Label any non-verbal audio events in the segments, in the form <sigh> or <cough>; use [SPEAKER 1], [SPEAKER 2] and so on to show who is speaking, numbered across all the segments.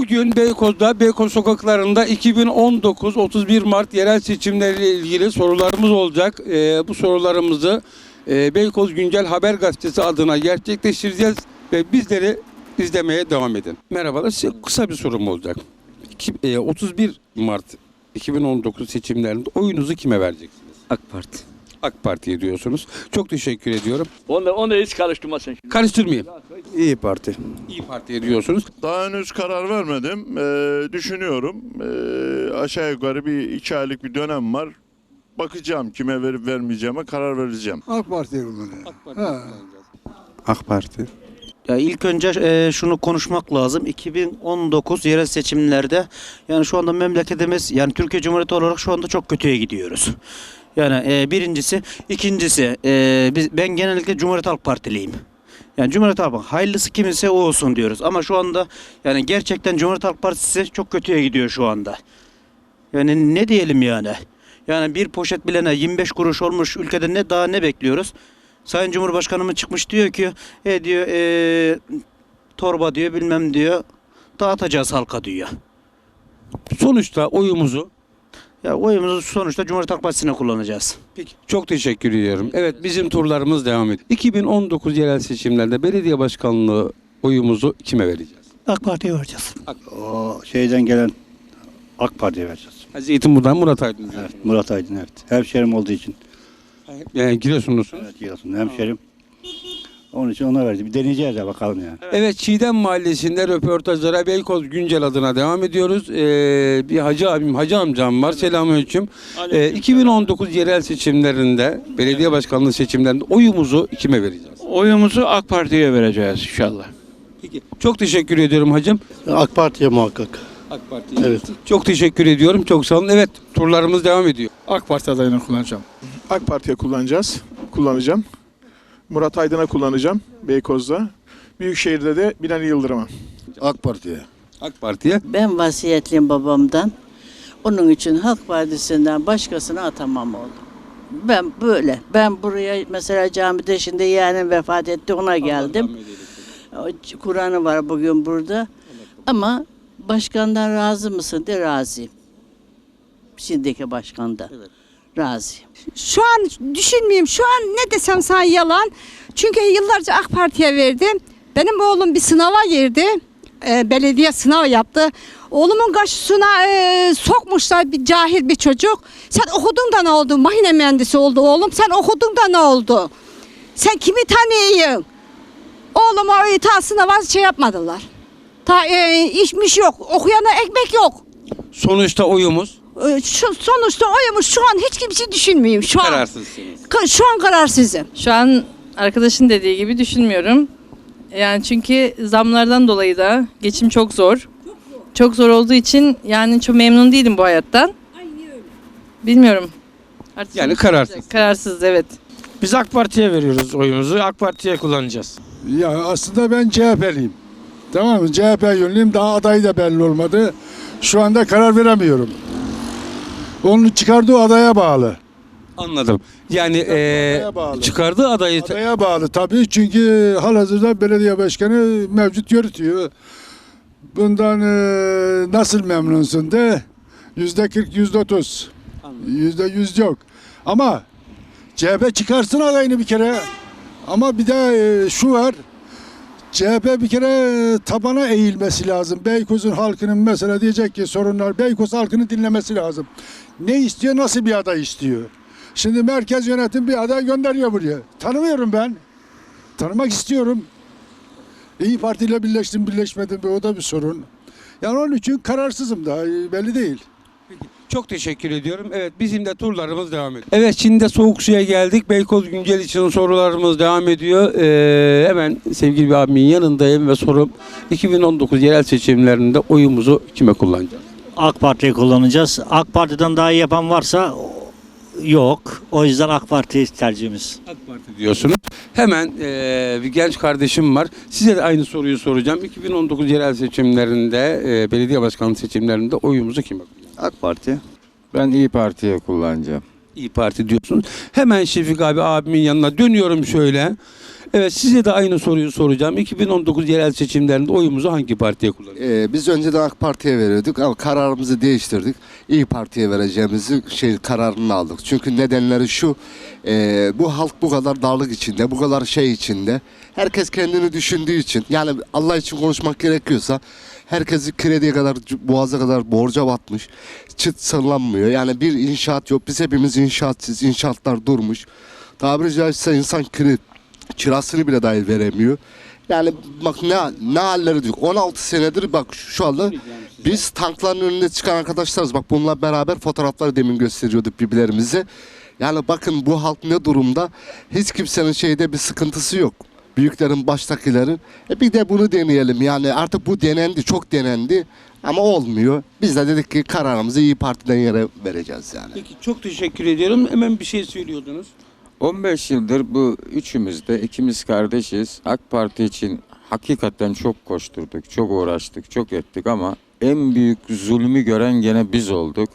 [SPEAKER 1] Bugün Beykoz'da, Beykoz sokaklarında 2019-31 Mart yerel seçimleriyle ilgili sorularımız olacak. Ee, bu sorularımızı e, Beykoz Güncel Haber Gazetesi adına gerçekleştireceğiz ve bizleri izlemeye devam edin. Merhabalar, size kısa bir sorum olacak. İki- e, 31 Mart 2019 seçimlerinde oyunuzu kime vereceksiniz?
[SPEAKER 2] AK Parti.
[SPEAKER 1] AK Parti'ye diyorsunuz. Çok teşekkür ediyorum.
[SPEAKER 3] Onu, onu hiç karıştırmasın şimdi.
[SPEAKER 1] Karıştırmayayım.
[SPEAKER 4] İyi Parti.
[SPEAKER 1] İyi Parti'ye diyorsunuz.
[SPEAKER 5] Daha henüz karar vermedim. Ee, düşünüyorum. Ee, aşağı yukarı bir iki aylık bir dönem var. Bakacağım kime verip vermeyeceğime karar vereceğim.
[SPEAKER 6] AK Parti'ye kullanıyor.
[SPEAKER 1] AK Parti'ye
[SPEAKER 6] Ha.
[SPEAKER 1] kullanacağız.
[SPEAKER 4] AK Parti.
[SPEAKER 2] Ya ilk önce e, şunu konuşmak lazım. 2019 yerel seçimlerde yani şu anda memleketimiz yani Türkiye Cumhuriyeti olarak şu anda çok kötüye gidiyoruz. Yani e, birincisi, ikincisi e, biz, ben genellikle Cumhuriyet Halk Partiliyim. Yani Cumhuriyet Halk Partisi hayırlısı kiminse o olsun diyoruz. Ama şu anda yani gerçekten Cumhuriyet Halk Partisi çok kötüye gidiyor şu anda. Yani ne diyelim yani? Yani bir poşet bilene 25 kuruş olmuş ülkede ne daha ne bekliyoruz? Sayın Cumhurbaşkanımız çıkmış diyor ki e diyor e, torba diyor bilmem diyor dağıtacağız halka diyor.
[SPEAKER 1] Sonuçta oyumuzu
[SPEAKER 2] Ya oyumuzu sonuçta Cumhuriyet Halk Partisi'ne kullanacağız.
[SPEAKER 1] Peki. Çok teşekkür ediyorum. Evet bizim turlarımız devam ediyor. 2019 yerel seçimlerde belediye başkanlığı oyumuzu kime vereceğiz?
[SPEAKER 7] AK Parti'ye vereceğiz.
[SPEAKER 4] O şeyden gelen AK Parti'ye vereceğiz.
[SPEAKER 1] Zeytinburnu'dan Murat Aydın.
[SPEAKER 4] Evet, Murat Aydın evet. Hemşerim olduğu için.
[SPEAKER 1] Yani Giresunlusunuz.
[SPEAKER 4] Evet Giresun hemşerim. Onun için ona verdi. Bir deneyeceğiz ya bakalım ya.
[SPEAKER 1] Evet Çiğdem Mahallesi'nde röportajlara Beykoz Güncel adına devam ediyoruz. Ee, bir hacı abim, hacı amcam var. Selamünaleyküm. Ee, 2019 yerel seçimlerinde, belediye başkanlığı seçimlerinde oyumuzu kime vereceğiz?
[SPEAKER 8] Oyumuzu AK Parti'ye vereceğiz inşallah.
[SPEAKER 1] Peki. Çok teşekkür ediyorum hacım.
[SPEAKER 4] AK Parti'ye muhakkak.
[SPEAKER 1] AK Parti.
[SPEAKER 4] Evet.
[SPEAKER 1] Çok teşekkür ediyorum. Çok sağ olun. Evet turlarımız devam ediyor.
[SPEAKER 9] AK Parti adayını kullanacağım. AK Parti'ye kullanacağız. Kullanacağım. Murat Aydın'a kullanacağım Beykoz'da. Büyükşehir'de de Binali Yıldırım'a.
[SPEAKER 4] AK Parti'ye.
[SPEAKER 1] AK Parti'ye.
[SPEAKER 10] Ben vasiyetliyim babamdan. Onun için Halk Partisi'nden başkasını atamam oğlum. Ben böyle. Ben buraya mesela camide şimdi yeğenim vefat etti ona geldim. O Kur'an'ı var bugün burada. Ama başkandan razı mısın de razıyım. Şimdiki başkandan. Razıyım.
[SPEAKER 11] Şu an düşünmeyeyim. Şu an ne desem sana yalan. Çünkü yıllarca AK Parti'ye verdim. Benim oğlum bir sınava girdi. Ee, belediye sınav yaptı. Oğlumun karşısına e, sokmuşlar bir cahil bir çocuk. Sen okudun da ne oldu? Makine mühendisi oldu oğlum. Sen okudun da ne oldu? Sen kimi tanıyın? Oğluma o ta sınava şey yapmadılar. Ta e, işmiş yok. Okuyana ekmek yok.
[SPEAKER 1] Sonuçta oyumuz
[SPEAKER 11] Şu, sonuçta oymuş şu an hiç kimse düşünmeyeyim şu an.
[SPEAKER 1] kararsızsınız.
[SPEAKER 11] Ka- Şu an kararsızım.
[SPEAKER 12] Şu an arkadaşın dediği gibi düşünmüyorum. Yani çünkü zamlardan dolayı da geçim çok zor. Çok zor olduğu için yani çok memnun değilim bu hayattan. Bilmiyorum. Artık
[SPEAKER 1] Yani
[SPEAKER 12] sonuç
[SPEAKER 1] kararsız.
[SPEAKER 12] olacak. Kararsız evet.
[SPEAKER 8] Biz AK Parti'ye veriyoruz oyumuzu. AK Parti'ye kullanacağız.
[SPEAKER 6] Ya aslında ben CHP'liyim. Tamam mı? CHP yönlüyüm. Daha aday da belli olmadı. Şu anda karar veremiyorum. Onun çıkardığı adaya bağlı.
[SPEAKER 1] Anladım. Yani eee,
[SPEAKER 6] adaya bağlı.
[SPEAKER 1] çıkardığı adayı
[SPEAKER 6] Adaya bağlı tabii çünkü halihazırda belediye başkanı mevcut yürütüyor. Bundan e, nasıl memnunsun de yüzde 40 yüzde 30 yüzde 100 yok. Ama CHP çıkarsın adayını bir kere. Ama bir de e, şu var. CHP bir kere tabana eğilmesi lazım. Beykoz'un halkının mesela diyecek ki sorunlar Beykoz halkını dinlemesi lazım. Ne istiyor, nasıl bir aday istiyor? Şimdi merkez yönetim bir aday gönderiyor buraya. Tanımıyorum ben. Tanımak istiyorum. İyi Parti ile birleştim birleşmedim o da bir sorun. Yani onun için kararsızım da e, belli değil.
[SPEAKER 1] Çok teşekkür ediyorum. Evet bizim de turlarımız devam ediyor. Evet şimdi de soğuk suya geldik. Beykoz Güncel için sorularımız devam ediyor. Ee, hemen sevgili bir abimin yanındayım ve sorum 2019 yerel seçimlerinde oyumuzu kime kullanacağız?
[SPEAKER 7] AK Parti'yi kullanacağız. AK Parti'den daha iyi yapan varsa yok. O yüzden AK Parti tercihimiz.
[SPEAKER 1] AK Parti diyorsunuz. Hemen ee, bir genç kardeşim var. Size de aynı soruyu soracağım. 2019 yerel seçimlerinde, ee, belediye başkanlığı seçimlerinde oyumuzu kime kullanacağız?
[SPEAKER 4] AK Parti. Ben İyi Parti'ye kullanacağım.
[SPEAKER 1] İyi Parti diyorsunuz. Hemen Şefik abi abimin yanına dönüyorum şöyle. Evet size de aynı soruyu soracağım. 2019 yerel seçimlerinde oyumuzu hangi partiye kullanacağız?
[SPEAKER 13] Ee, biz önceden AK Parti'ye veriyorduk ama kararımızı değiştirdik. İyi Parti'ye vereceğimizi şey kararını aldık. Çünkü nedenleri şu. e, bu halk bu kadar darlık içinde, bu kadar şey içinde. Herkes kendini düşündüğü için. Yani Allah için konuşmak gerekiyorsa herkesi krediye kadar, boğaza kadar borca batmış. Çıt sırlanmıyor. Yani bir inşaat yok. Biz hepimiz inşaatsız. inşaatlar durmuş. Tabiri caizse insan kire, kirasını bile dahi veremiyor. Yani bak ne ne halleri diyor. 16 senedir bak şu anda biz tankların önünde çıkan arkadaşlarız. Bak bununla beraber fotoğrafları demin gösteriyorduk birbirlerimize. Yani bakın bu halk ne durumda? Hiç kimsenin şeyde bir sıkıntısı yok. Büyüklerin baştakilerin. E bir de bunu deneyelim. Yani artık bu denendi, çok denendi. Ama olmuyor. Biz de dedik ki kararımızı iyi Parti'den yere vereceğiz yani.
[SPEAKER 1] Peki çok teşekkür ediyorum. Hemen bir şey söylüyordunuz.
[SPEAKER 14] 15 yıldır bu üçümüz de ikimiz kardeşiz. AK Parti için hakikaten çok koşturduk, çok uğraştık, çok ettik ama en büyük zulmü gören gene biz olduk.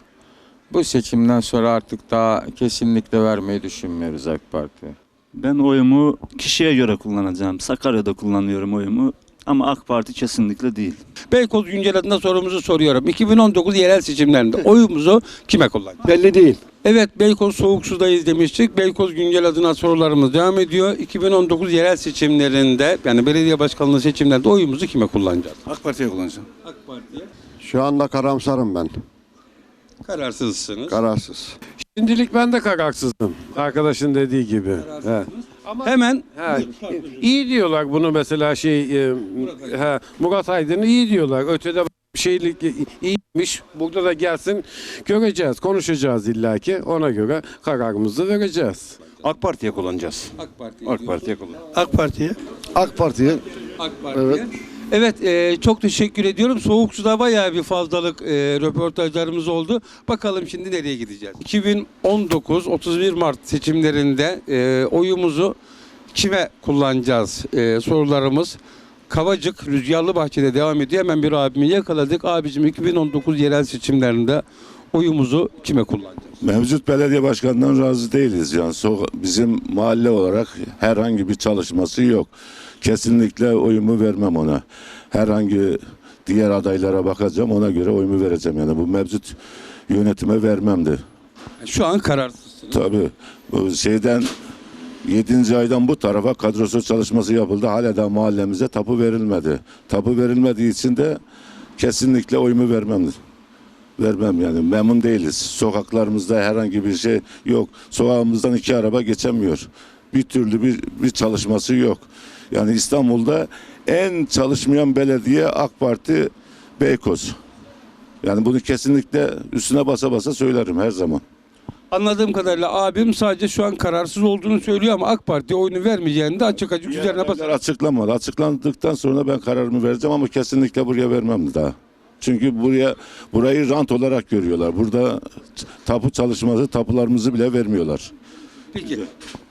[SPEAKER 14] Bu seçimden sonra artık daha kesinlikle vermeyi düşünmüyoruz AK Parti'ye.
[SPEAKER 4] Ben oyumu kişiye göre kullanacağım. Sakarya'da kullanıyorum oyumu. Ama AK Parti kesinlikle değil.
[SPEAKER 1] Beykoz Güncel adına sorumuzu soruyorum. 2019 yerel seçimlerinde oyumuzu kime kullanacağız?
[SPEAKER 6] Belli değil.
[SPEAKER 1] Evet Beykoz Soğuk Su'dayız demiştik. Beykoz Güncel adına sorularımız devam ediyor. 2019 yerel seçimlerinde yani belediye başkanlığı seçimlerinde oyumuzu kime kullanacağız?
[SPEAKER 4] AK Parti'ye kullanacağım.
[SPEAKER 1] AK Parti'ye.
[SPEAKER 6] Şu anda karamsarım ben.
[SPEAKER 1] Kararsızsınız.
[SPEAKER 6] Kararsız.
[SPEAKER 8] Şimdilik ben de kararsızım. Arkadaşın dediği gibi. He.
[SPEAKER 1] Hemen
[SPEAKER 8] Ha, iyi diyorlar bunu mesela şey e, ha, Murat Aydın iyi diyorlar. Ötede şeylik iyiymiş. Burada da gelsin göreceğiz, konuşacağız illaki. Ona göre kararımızı vereceğiz.
[SPEAKER 4] AK Parti'ye kullanacağız.
[SPEAKER 1] AK Parti'ye.
[SPEAKER 4] AK Parti'ye kullan.
[SPEAKER 6] AK Parti'ye. AK Parti'ye.
[SPEAKER 1] AK Parti'ye. Evet, e, çok teşekkür ediyorum. Soğuk suda bayağı bir fazlalık e, röportajlarımız oldu. Bakalım şimdi nereye gideceğiz? 2019 31 Mart seçimlerinde e, oyumuzu kime kullanacağız e, sorularımız. Kavacık Rüzgarlı Bahçe'de devam ediyor. Hemen bir abimi yakaladık. Abicim 2019 yerel seçimlerinde oyumuzu kime kullanacağız?
[SPEAKER 5] Mevcut belediye başkanından razı değiliz. Yani so- bizim mahalle olarak herhangi bir çalışması yok. Kesinlikle oyumu vermem ona. Herhangi diğer adaylara bakacağım ona göre oyumu vereceğim. Yani bu mevcut yönetime vermemdi.
[SPEAKER 1] Şu an kararsızsınız.
[SPEAKER 5] Tabii bu şeyden 7. aydan bu tarafa kadrosuz çalışması yapıldı. Hala da mahallemize tapu verilmedi. Tapu verilmediği için de kesinlikle oyumu vermem. Vermem yani memnun değiliz. Sokaklarımızda herhangi bir şey yok. Sokağımızdan iki araba geçemiyor. Bir türlü bir, bir çalışması yok. Yani İstanbul'da en çalışmayan belediye AK Parti Beykoz. Yani bunu kesinlikle üstüne basa basa söylerim her zaman.
[SPEAKER 1] Anladığım kadarıyla abim sadece şu an kararsız olduğunu söylüyor ama AK Parti'ye oyunu vermeyeceğini de açık açık üzerine basar.
[SPEAKER 5] açıklamadı. Açıklandıktan sonra ben kararımı vereceğim ama kesinlikle buraya vermem daha. Çünkü buraya burayı rant olarak görüyorlar. Burada tapu çalışması, tapularımızı bile vermiyorlar.
[SPEAKER 1] Peki.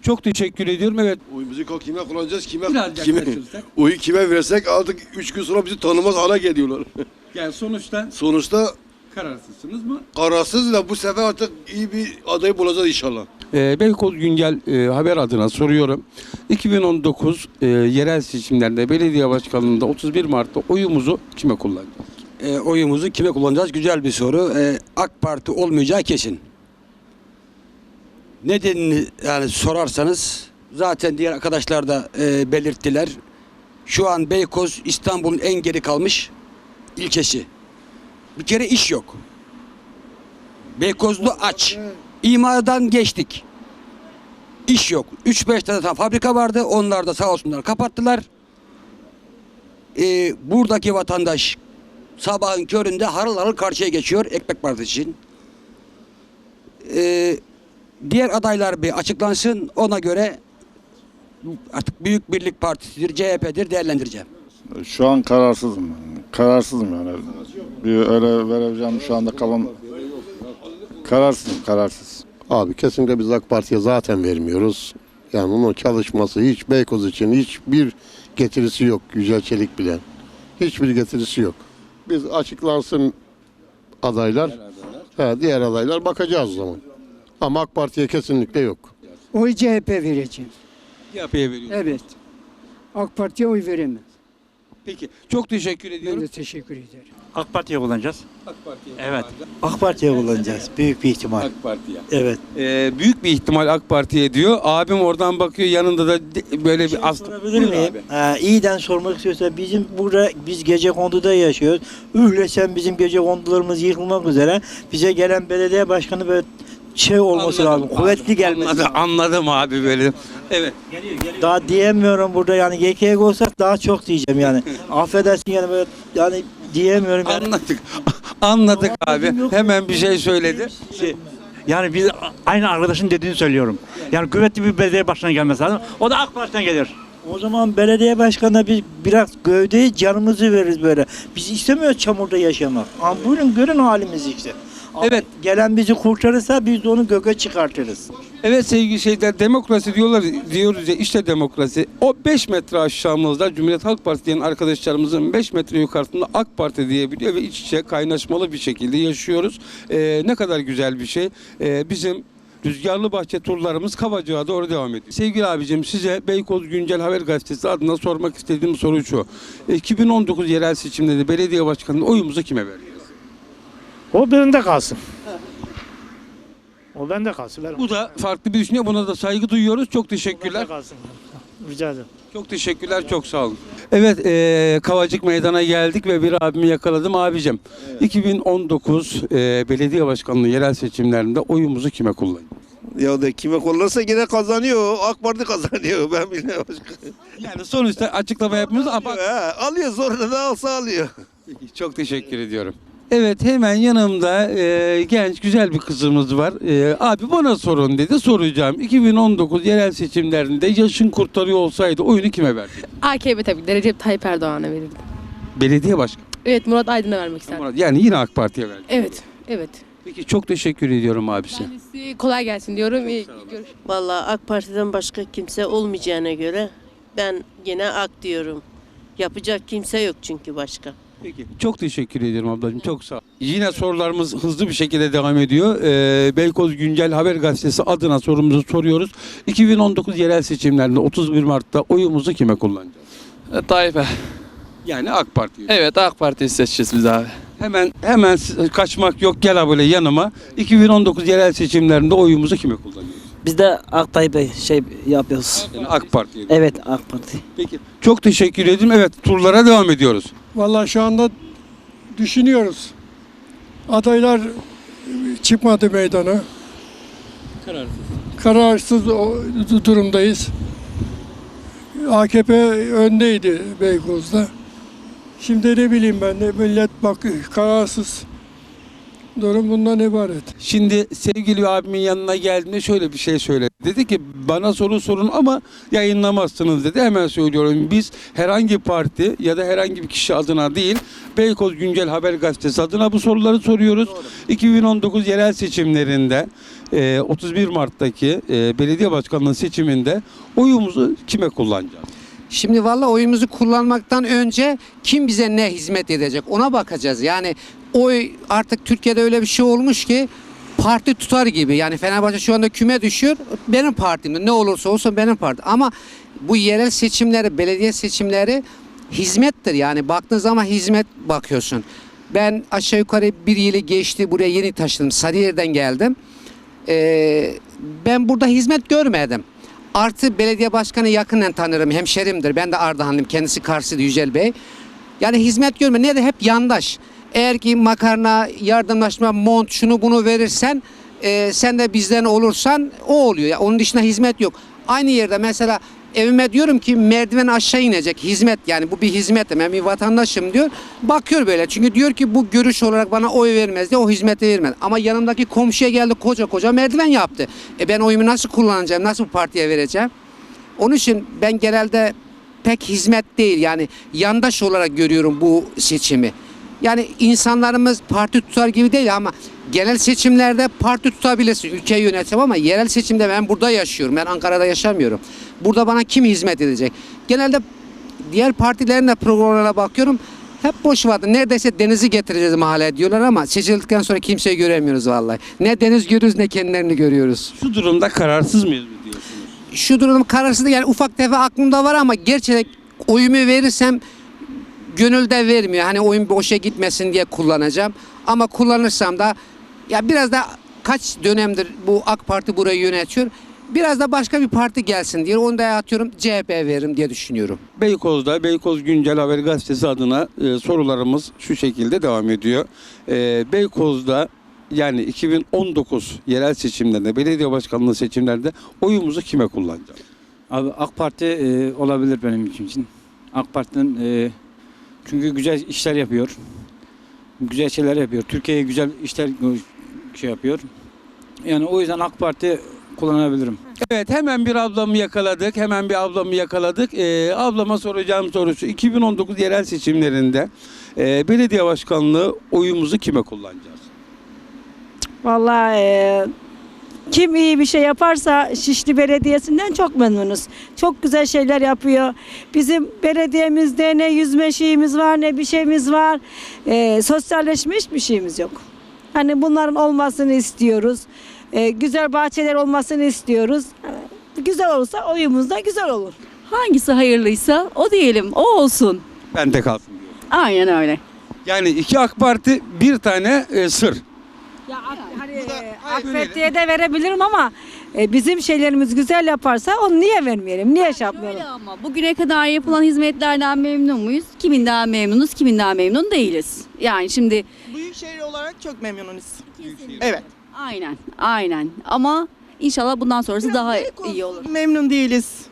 [SPEAKER 1] Çok teşekkür ediyorum. Evet.
[SPEAKER 6] Oyumuzu kime kullanacağız? Kime?
[SPEAKER 1] Biraz
[SPEAKER 6] kime?
[SPEAKER 1] yaklaşırsak.
[SPEAKER 6] Oyu kime versek artık 3 gün sonra bizi tanımaz hale geliyorlar. <laughs>
[SPEAKER 1] Yani sonuçta
[SPEAKER 6] Sonuçta
[SPEAKER 1] kararsızsınız mı?
[SPEAKER 6] kararsız da bu sefer artık iyi bir aday bulacağız inşallah.
[SPEAKER 1] Ee, Beykoz Güncel e, haber adına soruyorum. 2019 e, yerel seçimlerde belediye başkanlığında 31 Mart'ta oyumuzu kime kullanacağız?
[SPEAKER 15] E, oyumuzu kime kullanacağız? Güzel bir soru. E, AK Parti olmayacağı kesin. Nedenini yani sorarsanız zaten diğer arkadaşlar da e, belirttiler. Şu an Beykoz İstanbul'un en geri kalmış ilçesi. Bir kere iş yok. Beykozlu aç. İmardan geçtik. İş yok. 3-5 tane fabrika vardı. Onlar da sağ olsunlar kapattılar. E, buradaki vatandaş sabahın köründe harıl harıl karşıya geçiyor ekmek parası için. Ee, diğer adaylar bir açıklansın ona göre artık Büyük Birlik Partisi'dir, CHP'dir değerlendireceğim.
[SPEAKER 5] Şu an kararsızım. Kararsızım yani. Bir öyle vereceğim şu anda kafam kararsızım, kararsız.
[SPEAKER 6] Abi kesinlikle biz AK Parti'ye zaten vermiyoruz. Yani onun çalışması hiç Beykoz için hiçbir getirisi yok Yücel Çelik bilen. Hiçbir getirisi yok. Biz açıklansın adaylar. He, diğer adaylar bakacağız o zaman. Ama AK Parti'ye kesinlikle yok.
[SPEAKER 11] Oy CHP vereceğim.
[SPEAKER 1] CHP'ye veriyorsunuz.
[SPEAKER 11] Evet.
[SPEAKER 16] AK Parti'ye oy veremez.
[SPEAKER 1] Peki çok teşekkür
[SPEAKER 16] Ben
[SPEAKER 1] ediyorum.
[SPEAKER 16] de teşekkür ederim.
[SPEAKER 7] AK Parti'ye kullanacağız.
[SPEAKER 1] AK Parti'ye
[SPEAKER 7] Evet.
[SPEAKER 2] AK Parti'ye kullanacağız. Büyük bir ihtimal.
[SPEAKER 1] AK Parti'ye.
[SPEAKER 2] Evet.
[SPEAKER 1] Ee, büyük bir ihtimal AK Parti'ye diyor. Abim oradan bakıyor yanında da de- böyle bir as-
[SPEAKER 2] Sorabilir
[SPEAKER 1] Buyur
[SPEAKER 2] miyim?
[SPEAKER 1] abi.
[SPEAKER 2] Ee, iyiden sormak istiyorsa bizim burada biz gece konduda yaşıyoruz. Ühlesen bizim gece kondularımız yıkılmak üzere. Bize gelen belediye başkanı böyle şey olması
[SPEAKER 1] Anladım,
[SPEAKER 2] lazım. Kuvvetli gelmesi
[SPEAKER 1] Anladım,
[SPEAKER 2] lazım.
[SPEAKER 1] anladım abi böyle. Evet.
[SPEAKER 2] Daha diyemiyorum burada yani GK'ye olsak daha çok diyeceğim yani. <laughs> Affedersin yani böyle yani diyemiyorum yani.
[SPEAKER 1] Anladık. <laughs> Anladık abi. Hemen bir şey söyledi.
[SPEAKER 7] Yani biz aynı arkadaşın dediğini söylüyorum. Yani kuvvetli bir belediye başkanı gelmesi lazım. O da AK Parti'den gelir.
[SPEAKER 2] O zaman belediye başkanına biz biraz gövdeyi canımızı veririz böyle. Biz istemiyoruz çamurda yaşamak. Ama buyurun görün halimizi işte.
[SPEAKER 1] Evet.
[SPEAKER 2] Gelen bizi kurtarırsa biz de onu göke çıkartırız.
[SPEAKER 1] Evet sevgili şeyler demokrasi diyorlar diyoruz ya işte demokrasi. O 5 metre aşağımızda Cumhuriyet Halk Partisi diyen arkadaşlarımızın 5 metre yukarısında AK Parti diyebiliyor ve iç içe kaynaşmalı bir şekilde yaşıyoruz. Ee, ne kadar güzel bir şey. Ee, bizim Rüzgarlı Bahçe turlarımız Kavacığa doğru devam ediyor. Sevgili abicim size Beykoz Güncel Haber Gazetesi adına sormak istediğim soru şu. 2019 yerel seçimlerinde belediye başkanının oyumuzu kime vereceğiz?
[SPEAKER 7] O bende kalsın. O bende kalsın. Ver
[SPEAKER 1] Bu da farklı bir düşünce. Buna da saygı duyuyoruz. Çok teşekkürler.
[SPEAKER 7] kalsın. Rica ederim.
[SPEAKER 1] Çok teşekkürler, çok sağ olun. Evet, eee, Kavacık Meydan'a geldik ve bir abimi yakaladım. Abicim, 2019 eee, belediye başkanlığı yerel seçimlerinde oyumuzu kime kullanacağız?
[SPEAKER 17] Ya da kime kullanırsa yine kazanıyor. AK Parti kazanıyor. <laughs> Ben bilmiyorum başka.
[SPEAKER 1] Yani sonuçta açıklama yapmıyoruz ama
[SPEAKER 17] Ha, alıyor sonra da alsa alıyor.
[SPEAKER 1] Çok teşekkür ediyorum. Evet, hemen yanımda eee, genç, güzel bir kızımız var. Eee, abi bana sorun dedi, soracağım. 2019 yerel seçimlerinde yaşın kurtarıyor olsaydı oyunu kime verdi?
[SPEAKER 12] AKP tabii ki Recep Tayyip Erdoğan'a verirdim.
[SPEAKER 1] Belediye başkanı.
[SPEAKER 12] Evet Murat Aydın'a vermek isterdim.
[SPEAKER 1] Yani yine AK Parti'ye verdi.
[SPEAKER 12] Evet, evet.
[SPEAKER 1] Peki çok teşekkür ediyorum abisi.
[SPEAKER 12] Kolay gelsin diyorum. İyi görüşürüz.
[SPEAKER 10] Vallahi AK Parti'den başka kimse olmayacağına göre ben yine AK diyorum. Yapacak kimse yok çünkü başka.
[SPEAKER 1] Peki. Çok teşekkür ediyorum ablacığım. Çok sağ ol. Yine sorularımız hızlı bir şekilde devam ediyor. Ee, Beykoz Güncel Haber Gazetesi adına sorumuzu soruyoruz. 2019 yerel seçimlerinde 31 Mart'ta oyumuzu kime kullanacağız?
[SPEAKER 3] Tayyip'e.
[SPEAKER 1] Yani AK Parti'ye.
[SPEAKER 3] Evet AK Parti'yi seçeceğiz biz abi.
[SPEAKER 1] Hemen hemen kaçmak yok gel ha böyle yanıma. 2019 yerel seçimlerinde oyumuzu kime kullanıyoruz?
[SPEAKER 2] Biz de AK Tayyip'e şey yapıyoruz.
[SPEAKER 1] Yani AK Parti'ye.
[SPEAKER 2] Evet AK Parti.
[SPEAKER 1] Peki. Çok teşekkür ederim. Evet turlara devam ediyoruz.
[SPEAKER 6] Vallahi şu anda düşünüyoruz. Adaylar çıkmadı meydana.
[SPEAKER 1] Kararsız.
[SPEAKER 6] Kararsız o- durumdayız. AKP öndeydi Beykoz'da. Şimdi ne bileyim ben de millet bak kararsız. Durum bundan ibaret.
[SPEAKER 1] Şimdi sevgili abimin yanına geldiğinde şöyle bir şey söyledi. Dedi ki bana soru sorun ama yayınlamazsınız dedi. Hemen söylüyorum biz herhangi parti ya da herhangi bir kişi adına değil Beykoz Güncel Haber Gazetesi adına bu soruları soruyoruz. 2019 yerel seçimlerinde e, 31 Mart'taki e, belediye başkanlığı seçiminde oyumuzu kime kullanacağız?
[SPEAKER 18] Şimdi valla oyumuzu kullanmaktan önce kim bize ne hizmet edecek ona bakacağız. Yani oy artık Türkiye'de öyle bir şey olmuş ki parti tutar gibi. Yani Fenerbahçe şu anda küme düşüyor. Benim partimde ne olursa olsun benim partim. Ama bu yerel seçimleri, belediye seçimleri hizmettir. Yani baktığın zaman hizmet bakıyorsun. Ben aşağı yukarı bir yılı geçti buraya yeni taşındım. Sarıyer'den geldim. Ee, ben burada hizmet görmedim. Artı belediye başkanı yakından tanırım, hemşerimdir. Ben de Ardahanlıyım, kendisi Kars'ı Yücel Bey. Yani hizmet görme. Ne de hep yandaş. Eğer ki makarna, yardımlaşma, mont, şunu bunu verirsen, e, sen de bizden olursan o oluyor. Ya onun dışında hizmet yok. Aynı yerde mesela evime diyorum ki merdiven aşağı inecek hizmet yani bu bir hizmet ben bir vatandaşım diyor. Bakıyor böyle çünkü diyor ki bu görüş olarak bana oy vermez diye o hizmeti vermez. Ama yanımdaki komşuya geldi koca koca merdiven yaptı. E ben oyumu nasıl kullanacağım nasıl partiye vereceğim? Onun için ben genelde pek hizmet değil yani yandaş olarak görüyorum bu seçimi. Yani insanlarımız parti tutar gibi değil ama genel seçimlerde parti tutabilirsin, ülkeyi yöneteceğim ama yerel seçimde ben burada yaşıyorum. Ben Ankara'da yaşamıyorum. Burada bana kim hizmet edecek? Genelde diğer partilerin de programlarına bakıyorum. Hep boş vardı. Neredeyse denizi getireceğiz mahalleye diyorlar ama seçildikten sonra kimseyi göremiyoruz vallahi. Ne deniz görüyoruz ne kendilerini görüyoruz.
[SPEAKER 1] Şu durumda kararsız mıyız mı diyorsunuz?
[SPEAKER 18] Şu durum kararsız yani ufak tefek aklımda var ama gerçekten oyumu verirsem gönülde vermiyor. Hani oyun boşa gitmesin diye kullanacağım. Ama kullanırsam da ya biraz da kaç dönemdir bu AK Parti burayı yönetiyor. Biraz da başka bir parti gelsin diye onu da atıyorum CHP veririm diye düşünüyorum.
[SPEAKER 1] Beykoz'da Beykoz Güncel Haber Gazetesi adına e, sorularımız şu şekilde devam ediyor. E, Beykoz'da yani 2019 yerel seçimlerinde, belediye başkanlığı seçimlerinde oyumuzu kime kullanacağız?
[SPEAKER 19] Abi AK Parti e, olabilir benim için. AK Parti'nin e, çünkü güzel işler yapıyor. Güzel şeyler yapıyor. Türkiye'ye güzel işler şey yapıyor. Yani o yüzden AK Parti kullanabilirim.
[SPEAKER 1] Evet hemen bir ablamı yakaladık. Hemen bir ablamı yakaladık. Ee, ablama soracağım sorusu 2019 yerel seçimlerinde e, belediye başkanlığı oyumuzu kime kullanacağız?
[SPEAKER 20] Vallahi e, kim iyi bir şey yaparsa Şişli Belediyesi'nden çok memnunuz. Çok güzel şeyler yapıyor. Bizim belediyemizde ne yüzme şeyimiz var ne bir şeyimiz var. E, sosyalleşme hiçbir şeyimiz yok. Hani bunların olmasını istiyoruz. E, güzel bahçeler olmasını istiyoruz. Güzel olursa oyumuz da güzel olur.
[SPEAKER 21] Hangisi hayırlıysa o diyelim, o olsun.
[SPEAKER 1] Bende kalsın diyor.
[SPEAKER 21] Aynen öyle.
[SPEAKER 1] Yani iki AK Parti bir tane e, sır.
[SPEAKER 20] Ya hani AK Parti'ye de verebilirim ama e, bizim şeylerimiz güzel yaparsa onu niye vermeyelim? Niye şey yapmayalım?
[SPEAKER 21] Öyle ama bugüne kadar yapılan hizmetlerden memnun muyuz? Kiminden memnunuz, kiminden memnun değiliz. Yani şimdi
[SPEAKER 22] Büyükşehir olarak çok memnunuz. Evet.
[SPEAKER 21] aynen, aynen. Ama inşallah bundan sonrası daha iyi olur.
[SPEAKER 22] Memnun değiliz.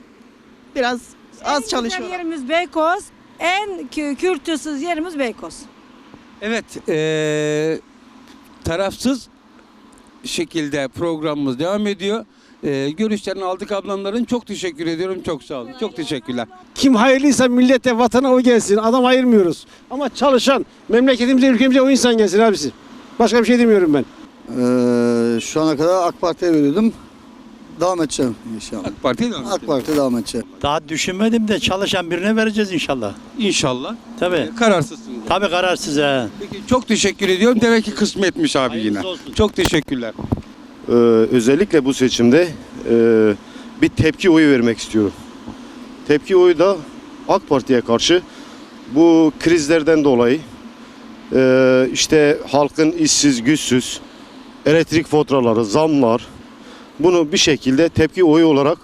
[SPEAKER 22] Biraz az
[SPEAKER 20] en
[SPEAKER 22] çalışıyorlar.
[SPEAKER 20] güzel yerimiz Beykoz. En kü- kültürsüz yerimiz Beykoz.
[SPEAKER 1] Evet e, tarafsız şekilde programımız devam ediyor. E, görüşlerini aldık ablamların. Çok teşekkür ediyorum. Çok sağ olun. Çok teşekkürler.
[SPEAKER 23] Kim hayırlıysa millete, vatana o gelsin. Adam ayırmıyoruz. Ama çalışan, memleketimize, ülkemize o insan gelsin abisi. Başka bir şey demiyorum ben.
[SPEAKER 24] Ee, şu ana kadar AK Parti'ye veriyordum. Devam edeceğim inşallah.
[SPEAKER 1] AK Parti'ye devam
[SPEAKER 24] AK Parti'ye devam edeceğim.
[SPEAKER 7] Daha düşünmedim de çalışan birine vereceğiz inşallah.
[SPEAKER 1] İnşallah.
[SPEAKER 7] Tabii.
[SPEAKER 1] Kararsızsınız.
[SPEAKER 7] Tabii kararsız he.
[SPEAKER 1] Peki çok teşekkür ediyorum. Demek ki kısmetmiş abi yine. Çok teşekkürler.
[SPEAKER 17] Ee, özellikle bu seçimde e, bir tepki oyu vermek istiyorum. Tepki oyu da AK Parti'ye karşı bu krizlerden dolayı e, işte halkın işsiz, güçsüz, elektrik faturaları, zamlar bunu bir şekilde tepki oyu olarak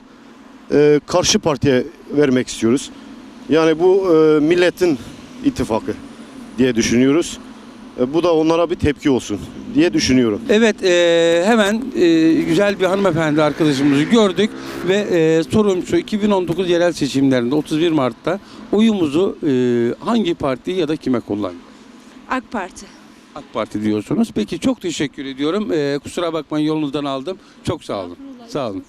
[SPEAKER 17] e, karşı partiye vermek istiyoruz. Yani bu e, milletin ittifakı diye düşünüyoruz. E, bu da onlara bir tepki olsun diye düşünüyorum.
[SPEAKER 1] Evet e, hemen e, güzel bir hanımefendi arkadaşımızı gördük ve e, sorum şu 2019 yerel seçimlerinde 31 Mart'ta oyumuzu e, hangi parti ya da kime kullanacağız?
[SPEAKER 25] AK Parti.
[SPEAKER 1] AK Parti diyorsunuz. Peki çok teşekkür ediyorum. E, kusura bakmayın yolunuzdan aldım. Çok sağ olun. Sağ olun.